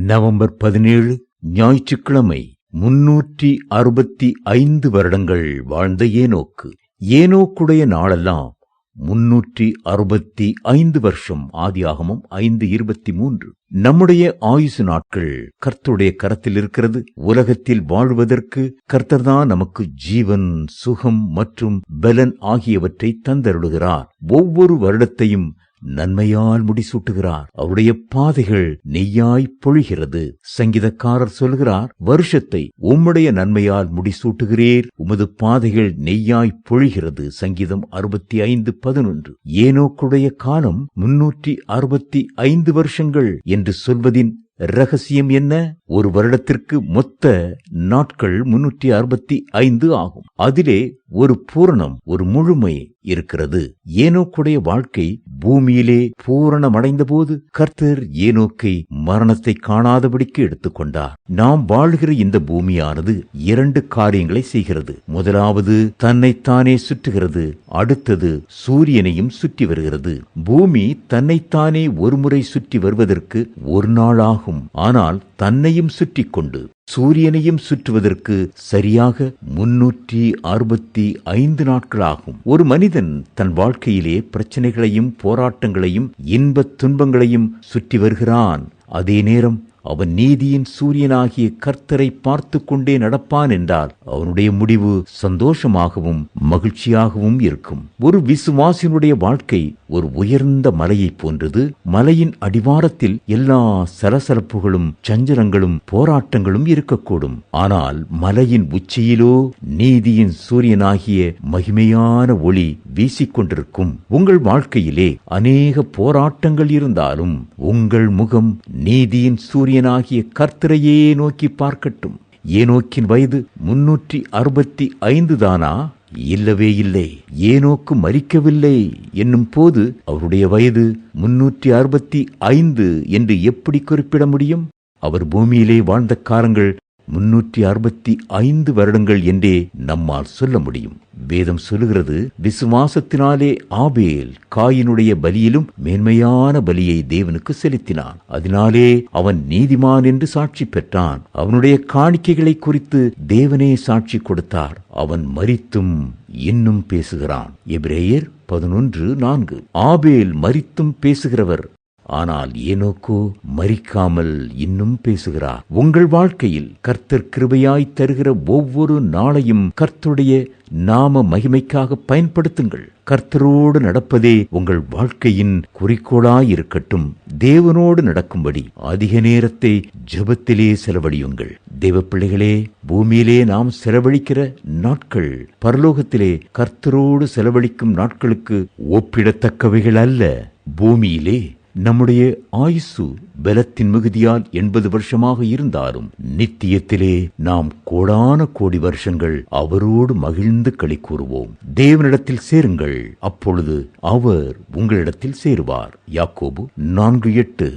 November பதினேழு ஞாயிற்றுக்கிழமை முன்னூற்றி அறுபத்தி ஐந்து வருடங்கள் வாழ்ந்த ஏனோக்கு. ஏனோக்குடைய நாளெல்லாம் முன்னூற்றி அறுபத்தி ஐந்து வருஷம் ஆதியாகமும் ஐந்து இருபத்தி மூன்று. நம்முடைய ஆயுசு நாட்கள் கர்த்தருடைய கரத்தில் இருக்கிறது. உலகத்தில் வாழ்வதற்கு கர்த்தர்தான் நமக்கு ஜீவன் சுகம் மற்றும் பலன் ஆகியவற்றை தந்தருளுகிறார். ஒவ்வொரு வருடத்தையும் நன்மையால் முடிசூட்டுகிறார். அவருடைய பாதைகள் நெய்யாய் பொழிகிறது. சங்கீதக்காரர் சொல்கிறார் வருஷத்தை உம்முடைய நன்மையால் முடிசூட்டுகிறீர். உமது பாதைகள் நெய்யாய் பொழிகிறது. சங்கீதம் அறுபத்தி ஐந்து பதினொன்று. ஏனோக்குடைய காலம் முன்னூற்றி அறுபத்தி ஐந்து வருஷங்கள் என்று சொல்வதின் ரகசியம் என்ன? ஒரு வருடத்திற்கு மொத்த நாட்கள் முன்னூற்றி அறுபத்தி ஐந்து ஆகும். அதிலே ஒரு பூரணம் ஒரு முழுமை இருக்கிறது. ஏனோக்குடைய வாழ்க்கை பூமியிலே பூரணமடைந்த போது கர்த்தர் ஏனோக்கை மரணத்தை காணாதபடிக்கு எடுத்துக்கொண்டார். நாம் வாழ்கிற இந்த பூமியானது இரண்டு காரியங்களை செய்கிறது. முதலாவது தன்னைத்தானே சுற்றுகிறது. அடுத்தது சூரியனையும் சுற்றி வருகிறது. பூமி தன்னைத்தானே ஒருமுறை சுற்றி வருவதற்கு ஒரு நாள் ஆகும் ஆனால் தன்னையும் சுற்றி கொண்டு சூரியனையும் சுற்றுவதற்கு சரியாக முன்னூற்றி அறுபத்தி ஐந்து நாட்களாகும். ஒரு மனிதன் தன் வாழ்க்கையிலே பிரச்சனைகளையும் போராட்டங்களையும் இன்பத் துன்பங்களையும் சுற்றி வருகிறான். அதே நேரம் அவன் நீதியின் சூரியனாகிய கர்த்தரை பார்த்து கொண்டே நடப்பான் என்றால் அவனுடைய முடிவு சந்தோஷமாகவும் மகிழ்ச்சியாகவும் இருக்கும். ஒரு விசுவாசினுடைய வாழ்க்கை ஒரு உயர்ந்த மலையைப் போன்றது. மலையின் அடிவாரத்தில் எல்லா சலசலப்புகளும் சஞ்சலங்களும் போராட்டங்களும் இருக்கக்கூடும். ஆனால் மலையின் உச்சியிலோ நீதியின் சூரியனாகிய மகிமையான ஒளி வீசிக்கொண்டிருக்கும். உங்கள் வாழ்க்கையிலே அநேக போராட்டங்கள் இருந்தாலும் உங்கள் முகம் நீதியின் சூரியனாகிய கர்த்தரையே நோக்கி பார்க்கட்டும். ஏனோக்கின் வயது முன்னூற்றி அறுபத்தி ஐந்து தானா இல்லவே இல்லை. ஏனோக்கு மறிக்கவில்லை என்னும் போது அவருடைய வயது முன்னூற்றி அறுபத்தி ஐந்து என்று எப்படி குறிப்பிட முடியும்? அவர் பூமியிலே வாழ்ந்த காலங்கள் முன்னூற்றி அறுபத்தி ஐந்து வருடங்கள் என்றே நம்மால் சொல்ல முடியும். வேதம் சொல்லுகிறது விசுவாசத்தினாலே ஆபேல் காயினுடைய பலியிலும் மேன்மையான பலியை தேவனுக்கு செலுத்தினான். அதனாலே அவன் நீதிமான் என்று சாட்சி பெற்றான். அவனுடைய காணிக்கைகளை குறித்து தேவனே சாட்சி கொடுத்தார். அவன் மரித்தும் இன்னும் பேசுகிறான். எபிரேயர் பதினொன்று நான்கு. ஆபேல் மரித்தும் பேசுகிறவர் ஆனால் ஏனோக்கோ மறிக்காமல் இன்னும் பேசுகிறார் உங்கள் வாழ்க்கையில் கர்த்தர் கிருபையாய் தருகிற ஒவ்வொரு நாளையும் கர்த்தருடைய நாம மகிமைக்காக பயன்படுத்துங்கள். கர்த்தரோடு நடப்பதே உங்கள் வாழ்க்கையின் குறிக்கோளாயிருக்கட்டும். தேவனோடு நடக்கும்படி அதிக நேரத்தை ஜெபத்திலே செலவழியுங்கள். தேவ பிள்ளைகளே பூமியிலே நாம் செலவழிக்கிற நாட்கள் பரலோகத்திலே கர்த்தரோடு செலவழிக்கும் நாட்களுக்கு ஒப்பிடத்தக்கவைகள் அல்ல பூமியிலே நம்முடைய ஆயுசு பலத்தின் மிகுதியால் எண்பது வருஷமாக இருந்தாலும் நித்தியத்திலே நாம் கோடான கோடி வருஷங்கள் அவரோடு மகிழ்ந்து களி கூறுவோம். தேவனிடத்தில் சேருங்கள் அப்பொழுது அவர் உங்களிடத்தில் சேருவார். யாக்கோபு நான்கு எட்டு.